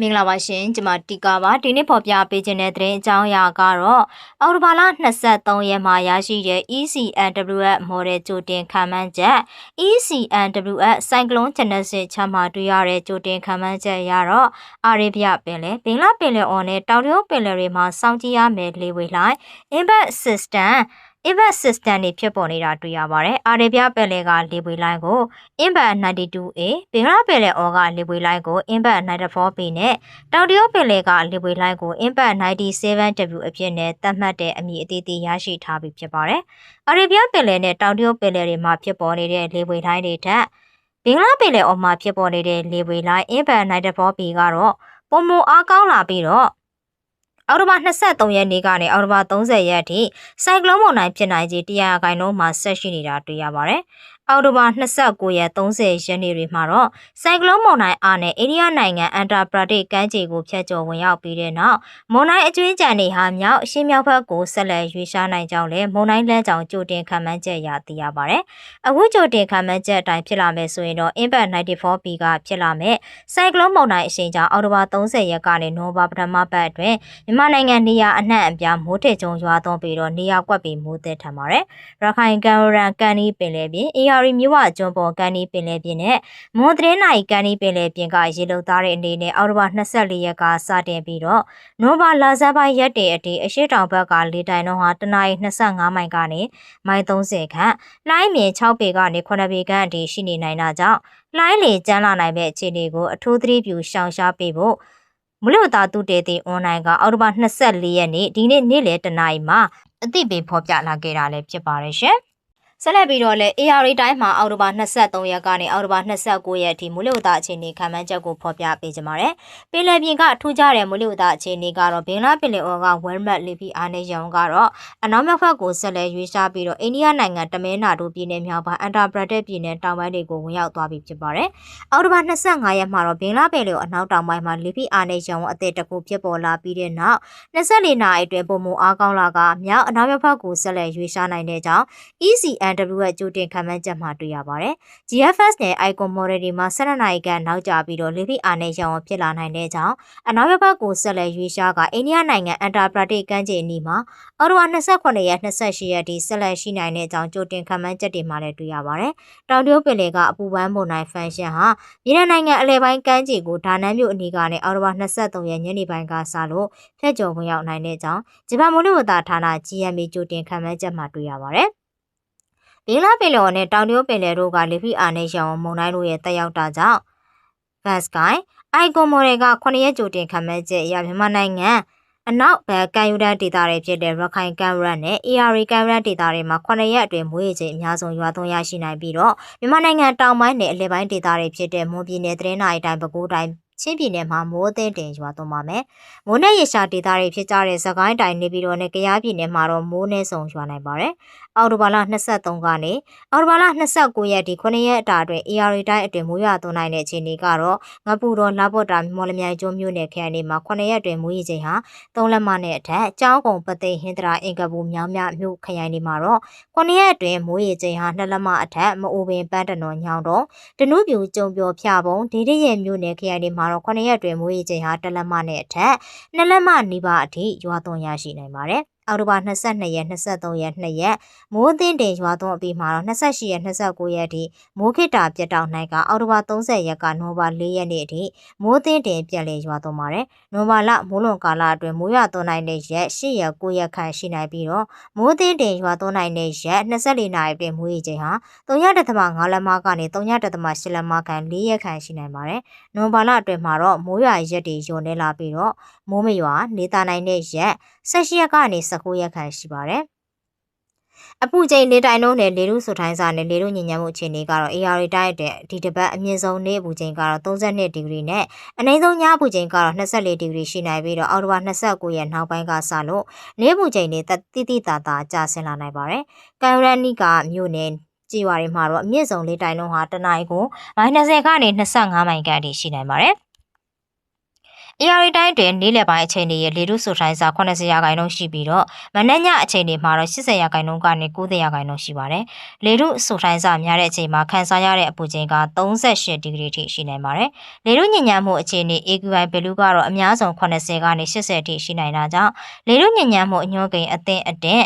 မင်္ဂလာပါရှင်ကျွန်မတီကာပါဒီနေ့ဖော်ပြပေးခြင်းတဲ့သတင်းအကြောင်းအရာကတော့အော်တိုဘာလ23ရက်မှာရရှိတဲ့ ECNWS model ကြိုတင်ခံမှန်းချက် ECNWS Cyclone Genesis ချမှတွေ့ရတဲ့ကြိုတင်ခံမှန်းချက်ရတော့အာရေဗျပင်လယ်ဘင်္ဂလားပင်လယ်အော်နဲ့တောင်တရုတ်ပင်လယ်တွေမှာစောင့်ကြည့်ရမယ်လေဝေလိုက် Impact System Impact System တွေဖြစ်ပေါ်နေတာတွေ့ရပါတယ်။အာရေဗျပင်လယ်ကလေပွေလိုင်းကို Impact 92A ဘင်္ဂလားပင်လယ်အော်ကလေပွေလိုင်းကို Impact 94B နဲ့တောင်တရုတ်ပင်လယ်ကလေပွေလိုင်းကို Impact 97W အဖြစ်နဲ့သတ်မှတ်တဲ့အမည်အသီးသီးရရှိထားပြီးဖြစ်ပါတယ်။အာရေဗျပင်လယ်နဲ့တောင်တရုတ်ပင်လယ်တွေမှာဖြစ်ပေါ်နေတဲ့လေပွေလိုင်းတွေထက်ဘင်္ဂလားပင်လယ်အော်မှာဖြစ်ပေါ်နေတဲ့လေပွေလိုင်း Impact 94B ကတော့ပုံမအားကောင်းလာပြီးတော့ အော်တိုဘာ23ရက်နေ့ကနေအော်တိုဘာ30ရက်အထိစိုက်ကလုန်းမုန်တိုင်းဖြစ်နိုင်ခြေ100ခိုင်နှုန်းမှာဆက်ရှိနေတာတွေ့ရပါတယ်။ အောက်တိုဘာ29ရက်30ရက်နေ့တွေမှာတော့ဆိုင်ကလုန်းမုန်တိုင်းအားနဲ့အိန္ဒိယနိုင်ငံအန်တာပရာတိတ်ကမ်းခြေကိုဖျက်ကျော်ဝင်ရောက်ပြီးတဲ့နောက်မုန်တိုင်းအကျွင်းကြံတွေဟာမြောက်အရှေ့မြောက်ဘက်ကိုဆက်လက်ရွေ့ရှားနိုင်ကြောင်းလည်းမုန်တိုင်းလမ်းကြောင်းကြိုတင်ခံမှန်းချက်ရသိရပါတယ်။အခုကြိုတင်ခံမှန်းချက်အတိုင်းဖြစ်လာမယ်ဆိုရင်တော့ Impact 94P ကဖြစ်လာမယ်။ဆိုင်ကလုန်းမုန်တိုင်းအရှိန်ကြောင့်အောက်တိုဘာ30ရက်ကနေနိုဘာပထမပတ်အတွင်းမြန်မာနိုင်ငံနေရာအနှံ့အပြားမိုးထစ်ကျုံရွာသွန်းပြီးတော့နေရာကွက်ပြီးမိုးသက်ထံပါတယ်။ရခိုင်ကံရန်ကန်နီပင်လေပြင်အေယာရီမြဝကျွန်းပေါ်ကန်နီပင်လေပြင်နဲ့မွန်သတင်းနိုင်ကန်နီပင်လေပြင်ကရေလုံသားတဲ့အနေနဲ့အော်တိုဘာ24ရက်ကစတင်ပြီးတော့နိုဘာလာဇန်ပိုင်းရက်တဲ့အထိအရှိတောင်ဘက်ကလေတိုင်နှုန်းဟာတနအီ25မိုင်ကနေမိုင်30ခန့်လိုင်းမြင်6ပေကနေ9ပေခန့်အထိရှိနေနိုင်တာကြောင့်လိုင်းလေကျန်းလာနိုင်တဲ့အခြေအနေကိုအထူးသတိပြုရှောင်ရှားပေးဖို့မလို့တာသူတေတီအွန်လိုင်းကအော်တိုဘာ24ရက်နေ့ဒီနေ့နေ့လယ်တနာရီမှာအသိပေးဖော်ပြလာခဲ့တာလည်းဖြစ်ပါတယ်ရှင်။ ဆက်လက်ပြီးတော့လည်း AR တိုင်းမှာအောက်တိုဘာ23ရက်ကနေအောက်တိုဘာ29ရက်အထိမူလဥဒအခြေအနေခံမှန်းချက်ကိုဖော်ပြပေးကြပါမယ်။ပင်လယ်ပြင်ကထူးခြားတဲ့မူလဥဒအခြေအနေကတော့ဘင်္ဂလားပင်လယ်အော်ကဝဲမတ်လီဖီအာနေရောင်ကတော့အနောက်မြောက်ဘက်ကိုဆက်လက်ရွေးရှားပြီးတော့အိန္ဒိယနိုင်ငံတမဲနာတို့ပြည်နယ်မြောက်ပိုင်းအန်တာပရာဒက်ပြည်နယ်တောင်ပိုင်းတွေကိုဝင်ရောက်သွားပြီဖြစ်ပါတယ်။အောက်တိုဘာ25ရက်မှာတော့ဘင်္ဂလားပင်လယ်အော်အနောက်တောင်ပိုင်းမှာလီဖီအာနေရောင်အသစ်တစ်ခုဖြစ်ပေါ်လာပြီးတဲ့နောက်24နာရီအတွင်းပုံမအားကောင်းလာကမြောက်အနောက်မြောက်ဘက်ကိုဆက်လက်ရွေးရှားနိုင်တဲ့ကြောင်း ECN NW ရဲ့ကြိုတင်ခံမှန်းချက်မှာတွေ့ရပါတယ်။ GFS နဲ့ Icon Model တွေမှာ12နာရီခန့်နောက်ကျပြီးတော့ Levi အာနဲ့ရောင်ဖြစ်လာနိုင်တဲ့ကြောင်းအနောက်ဘက်ကိုဆက်လက်ရွေးရှားကအိန္ဒိယနိုင်ငံအန်တာပရာတိတ်ကမ်းခြေအနီးမှာအော်တိုဝါ28ရက်28ရက်ဒီဆက်လက်ရှိနိုင်တဲ့ကြောင်းကြိုတင်ခံမှန်းချက်တွေမှာလည်းတွေ့ရပါတယ်။တောင်တရုတ်ပင်လယ်ကအပူပန်းမုန်တိုင်းဖန်ရှင်ဟာပြည်내နိုင်ငံအလဲပိုင်းကမ်းခြေကိုဒါနန်းမြို့အနီးကနေအော်တိုဝါ23ရက်ညနေပိုင်းကစလို့ဖျက်ကျော်ဝင်ရောက်နိုင်တဲ့ကြောင်းဂျပန်မိုးလေဝသဌာန GMA ကြိုတင်ခံမှန်းချက်မှာတွေ့ရပါတယ်။ ဘင်္ဂလားပင်လယ်နဲ့တောင်တရုတ်ပင်လယ်တို့ကလေဖိအာနဲ့ရောင်မုန်တိုင်းတို့ရဲ့တက်ရောက်တာကြောင့် Vaskai အိုင်ကွန်မော်တွေက9ရက်ကြိုတင်ခံမဲ့ချက်အရမြန်မာနိုင်ငံအနောက်ဘက်ကမ်းရိုးတန်းဒေသတွေဖြစ်တဲ့ရခိုင်ကမ်းရိုးနဲ့ AR ကမ်းရိုးတန်းဒေသတွေမှာ9ရက်အတွင်းမွေးရေချိန်အများဆုံးရွာသွန်းရရှိနိုင်ပြီးတော့မြန်မာနိုင်ငံတောင်ပိုင်းနဲ့အလယ်ပိုင်းဒေသတွေဖြစ်တဲ့မွန်ပြည်နယ်သတင်းနိုင်တိုင်းပဲခူးတိုင်း ချင်းပြည်နယ်မှာမိုးအသင်းတင်ရွာသွန်းပါမယ်။မိုးနဲ့ရေရှာဒေသတွေဖြစ်ကြတဲ့စကိုင်းတိုင်းနေပြည်တော်နဲ့ကယားပြည်နယ်မှာတော့မိုးနဲ့ဆုံရွာနိုင်ပါတယ်။အော်တိုဘာလ23ကနေအော်တိုဘာလ29ရက်ဒီ9ရက်အတာအတွင်း AR တိုင်းအတွင်းမိုးရွာသွန်းနိုင်တဲ့အခြေအနေကတော့ငပူတော်လာဘော့တာမော်လမြိုင်ကျွန်းမြို့နယ်ခရိုင်တွေမှာ9ရက်အတွင်းမိုးရေချိန်ဟာ3လက်မနဲ့အထက်ကြောင်းကုံပသိမ်ဟင်္ဒရာအင်ကပူမြောင်းမြမြို့ခရိုင်တွေမှာတော့9ရက်အတွင်းမိုးရေချိန်ဟာ2လက်မအထက်မအိုပင်ပန်းတနော်ညောင်းတော့ဒနုပြူကျုံပြော်ဖျပုံဒေဒရဲမြို့နယ်ခရိုင်တွေမှာတော့9ရက်အတွင်းမိုးရေချိန်ဟာ1လက်မနဲ့အထက်2လက်မနီးပါးအထိရွာသွန်းရရှိနိုင်ပါတယ် အောက်တိုဘာ22ရက်23ရက်2ရက်မိုးသင်းတင်ရွာသွန်းအပြီးမှာတော့28ရက်29ရက်အထိမိုးခိတာပြတ်တောက်နိုင်ကအောက်တိုဘာ30ရက်ကနိုဘာ4ရက်နေ့အထိမိုးသင်းတင်ပြက်လေရွာသွန်းပါတယ်။နိုဘာလမိုးလွန်ကာလအတွင်းမိုးရွာသွန်းနိုင်တဲ့ရက်8ရက်9ရက်ခန့်ရှိနိုင်ပြီးတော့မိုးသင်းတင်ရွာသွန်းနိုင်တဲ့ရက်24နာရီအတွင်းမိုးရေချိန်ဟာ3.5လက်မကနေ3.8လက်မခန့်4ရက်ခန့်ရှိနိုင်ပါတယ်။နိုဘာလအတွင်းမှာတော့မိုးရွာရက်တွေညွန်နေလာပြီးတော့မိုးမရွာနေသားနိုင်တဲ့ရက်18ရက်ကနေ19ရက်ခန့်ရှိပါတယ်။အပူချိန်လေတိုင်လုံးနဲ့လေထုဆိုထိုင်းစာနဲ့လေထုညဉ့်ညမ်းမှုအခြေအနေကတော့ AR တိုင်းအတွက်ဒီတစ်ပတ်အမြင့်ဆုံးနေ့အပူချိန်ကတော့32ဒီဂရီနဲ့အနည်းဆုံးညအပူချိန်ကတော့24ဒီဂရီရှိနိုင်ပြီးတော့အောက်တိုဘာ29ရက်နောက်ပိုင်းကစလို့နေ့အပူချိန်တွေတိတိတသာကျဆင်းလာနိုင်ပါတယ်။ကန်ရန်နီကမြို့နယ်ကြည်ဝါတွေမှာတော့အမြင့်ဆုံးလေတိုင်လုံးဟာတနအီကို -20 ကနေ25မိုင်ခန့်အထိရှိနိုင်ပါတယ်။ AR တိုင်းတွင်နေ့လယ်ပိုင်းအချိန်တွေရဲ့လေထုဆိုတိုင်းစာ80ရာခိုင်နှုန်းရှိပြီးတော့မနက်ညအချိန်တွေမှာတော့80ရာခိုင်နှုန်းကနေ90ရာခိုင်နှုန်းရှိပါတယ်။လေထုဆိုတိုင်းစာများတဲ့အချိန်မှာခန်းစားရတဲ့အပူချိန်က38ဒီဂရီထိရှိနိုင်ပါတယ်။လေထုညဉ့်ညမ်းမှုအခြေအနေ AQI value ကတော့အများဆုံး80ကနေ80အထိရှိနိုင်တာကြောင့်လေထုညဉ့်ညမ်းမှုအညွှန်းကိန်းအသင့်အတင့်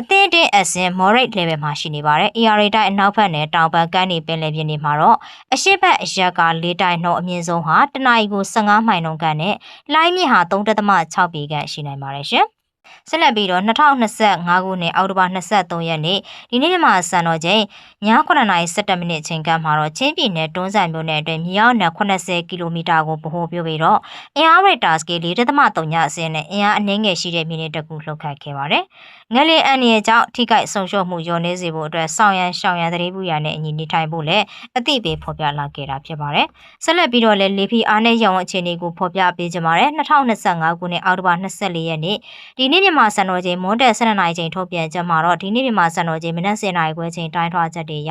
အသင့်အင့်အဆင် moderate level မှာရှိနေပါတယ်။ AR တိုင်းအနောက်ဘက်နဲ့တောင်ဘက်ကမ်းနေပင်လယ်ပြင်တွေမှာတော့အရှိတ်ဘက်အရက်က၄တိုင်နှုန်းအမြင့်ဆုံးဟာတနအီကို15မိုင်နှုန်းခန့်နဲ့လိုင်းမြင့်ဟာ3.6ပေခန့်ရှိနိုင်ပါတယ်ရှင်။ ဆက်လက်ပြီးတော့2025ခုနှစ်အောက်တိုဘာ23ရက်နေ့ဒီနေ့မြန်မာစံတော်ချိန်ည9:17မိနစ်အချိန်ကမှတော့ချင်းပြည်နယ်တွန်းဆန်မြို့နယ်အတွင်းမြေအောက်နယ်80ကီလိုမီတာကိုဗဟိုပြုပြီးတော့အင်အားရိတာစကေး4.3ညအစင်းနဲ့အင်အားအနည်းငယ်ရှိတဲ့မိနစ်တကူလှုပ်ခတ်ခဲ့ပါတယ်။ငလင်အန်ရီကြောင့်ထိခိုက်ဆုံးရှုံးမှုညော်နေစေဖို့အတွက်ဆောင်ရန်ရှောင်ရန်သတိပြုရနဲ့အညီနေထိုင်ဖို့လည်းအသိပေးဖော်ပြလာခဲ့တာဖြစ်ပါတယ်။ဆက်လက်ပြီးတော့လည်းလေဖီအားနဲ့ရောင်အခြေအနေကိုဖော်ပြပေးကြပါရယ်2025ခုနှစ်အောက်တိုဘာ24ရက်နေ့ဒီနေ့မြန်မာစံတော်ချိန်မွန်းတက်12နာရီချိန်ထုတ်ပြန်ချက်မှာတော့ဒီနေ့မြန်မာစံတော်ချိန်မနက်10နာရီခွဲချိန်တိုင်းထွာချက်တွေရ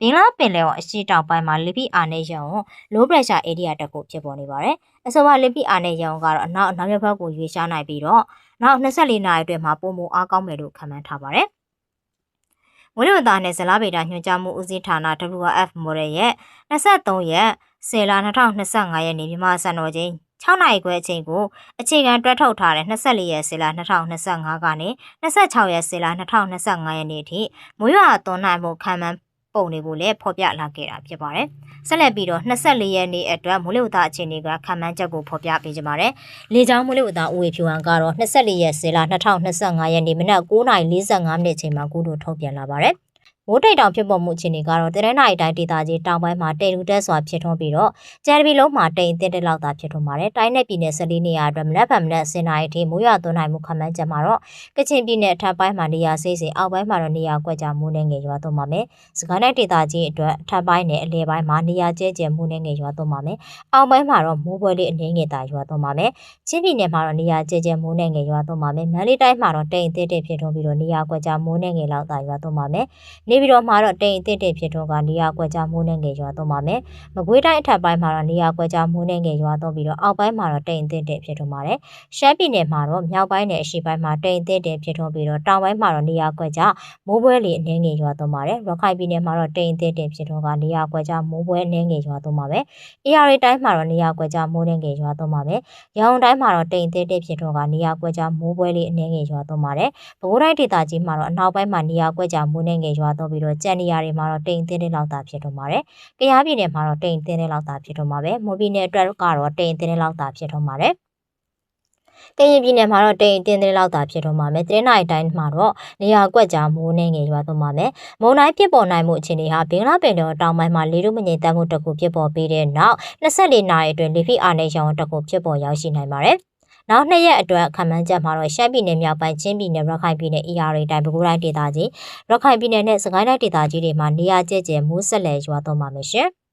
ဘင်္ဂလားပင်လယ်ော်အရှိတောင်ပိုင်းမှာလေဖိအားနဲ့ရောင် low pressure area တက်ကိုဖြစ်ပေါ်နေပါတယ်။အဆိုပါလေဖိအားနဲ့ရောင်ကတော့အနောက်အနောက်ဘက်ကိုရွေ့ရှားနိုင်ပြီးတော့နောက်24နာရီအတွင်းမှာပုံမအားကောင်းမယ်လို့ခန့်မှန်းထားပါတယ်။ဝိရဝတာနဲ့ဇလားဗေဒညွှန်ကြားမှုဦးစီးဌာန WRF model ရဲ့23ရက်10လ2025ရက်နေ့မြန်မာစံတော်ချိန် 6နိုင်ခွဲအချိန်ကိုအခြေခံတွဲထုတ်ထားတဲ့24ရက်10လ2025ကနေ26ရက်10လ2025ရက်နေ့ထိမွေးရွာသွန်းနိုင်မှုခံမှန်းပုံတွေကိုလည်းဖော်ပြလာခဲ့တာဖြစ်ပါတယ်။ဆက်လက်ပြီးတော့24ရက်နေ့အတွက်မိုးလေဝသအခြေအနေကခံမှန်းချက်ကိုဖော်ပြပေးကြပါမယ်။လေကြောင်းမိုးလေဝသဦးဝေဖြူဟန်ကတော့24ရက်10လ2025ရက်နေ့မနက်9:45မိနစ်အချိန်မှာကုတို့ထုတ်ပြန်လာပါတယ်။ မိုးတိတ်တောင်ဖြစ်ပေါ်မှုအခြေအနေကတော့တရနိုင်တိုင်းဒေသကြီးတောင်ပိုင်းမှာတိမ်လူတက်စွာဖြစ်ထွန်းပြီးတော့ကြံတပီလုံးမှာတိမ်အသစ်တက်လောက်သာဖြစ်ထွန်းပါတယ်။တိုင်းနယ်ပြည်နယ်14နေရာအတွက်မနက်ဖြန်မနက်10နာရီထိမိုးရွာသွန်းနိုင်မှုခန့်မှန်းချက်မှာတော့ကချင်ပြည်နယ်အထက်ပိုင်းမှာနေရာစိစိအောက်ပိုင်းမှာတော့နေရာကွက်ကြားမိုးနဲ့ငယ်ရွာသွန်းပါမယ်။စကိုင်းတိုင်းဒေသကြီးအတွက်အထက်ပိုင်းနဲ့အလယ်ပိုင်းမှာနေရာကျဲကျဲမိုးနဲ့ငယ်ရွာသွန်းပါမယ်။အောက်ပိုင်းမှာတော့မိုးပွဲလေးအနည်းငယ်သာရွာသွန်းပါမယ်။ချင်းပြည်နယ်မှာတော့နေရာကျဲကျဲမိုးနဲ့ငယ်ရွာသွန်းပါမယ်။မန္တလေးတိုင်းမှာတော့တိမ်အသစ်တက်ဖြစ်ထွန်းပြီးတော့နေရာကွက်ကြားမိုးနဲ့ငယ်လောက်သာရွာသွန်းပါမယ်။နေပြည်တော်မှာတော့တိမ်အသစ်တက်ဖြစ်ထွန်းကနေရာကွက်ကြားမိုးနဲ့ငယ်ရွာသွန်းပါမယ်။မကွေးတိုင်းအထက်ပိုင်းမှာတော့နေရာကွက်ကြားမိုးနဲ့ငယ်ရွာသွန်းပြီးတော့အောက်ပိုင်းမှာတော့တိမ်အသစ်တက်ဖြစ်ထွန်းပါတယ်။ရှမ်းပြည်နယ်မှာတော့မြောက်ပိုင်းနဲ့အရှေ့ပိုင်းမှာတိမ်အသစ်တက်ဖြစ်ထွန်းပြီးတော့တောင်ပိုင်းမှာတော့နေရာကွက်ကြားမိုးပွဲလေးအနည်းငယ်ရွာသွန်းပါတယ်။ရခိုင်ပြည်နယ်မှာတော့တိမ်အသစ်တက်ဖြစ်ထွန်းကနေရာကွက်ကြားမိုးပွဲအနည်းငယ်ရွာသွန်းပါမယ်။ AR တိုင်းမှာတော့နေရာကွက်ကြားမိုးနဲ့ငယ်ရွာသွန်းပါမယ်။ရောင်တိုင်းမှာတော့တိမ်အသစ်တက်ဖြစ်ထွန်းကနေရာကွက်ကြားမိုးပွဲလေးအနည်းငယ်ရွာသွန်းပါတယ်။ပဲခူးတိုင်းဒေသကြီးမှာတော့အနောက်ပိုင်းမှာနေရာကွက်ကြားမိုးနဲ့ငယ်ရွာသွန်းပြီးတော့ကြံနေရာတွေမှာတော့တိမ်အသစ်တဲ့လောက်သာဖြစ်တော့ပါတယ်။ကရားပြည်နယ်မှာတော့တိမ်သင်းတဲ့လောက်သာဖြစ်တော့မှာပဲ။မိုးပြည်နယ်အတွက်ကတော့တိမ်သင်းတဲ့လောက်သာဖြစ်တော့မှာတယ်။ကရင်ပြည်နယ်မှာတော့တိမ်တင်းတင်းလောက်သာဖြစ်တော့မှာမယ်။တရင်နိုင်တိုင်းမှာတော့နေရာကွက်ကြားမိုးနှင်းငယ်ရွာသွားမှာမယ်။မုန်တိုင်းဖြစ်ပေါ်နိုင်မှုအခြေအနေဟာဘင်္ဂလားပင်လယ်တောင်ပိုင်းမှာလေထုမငြိမ်သက်မှုတစ်ခုဖြစ်ပေါ်ပြီးတဲ့နောက်24နာရီအတွင်းလေဖိအားနည်းရောင်တစ်ခုဖြစ်ပေါ်ရောက်ရှိနိုင်ပါတယ်။ နောက်နှစ်ရက်အတွက်ခံမှန်းချက်မှာတော့ရှမ်းပြည်နယ်မြောက်ပိုင်းချင်းပြည်နယ်ရခိုင်ပြည်နယ် ER တိုင်းပဲခူးတိုင်းဒေသကြီးရခိုင်ပြည်နယ်နဲ့စကိုင်းတိုင်းဒေသကြီးတွေမှာနေရာကျကျမိုးဆက်လက်ရွာသွန်းပါမယ်ရှင်။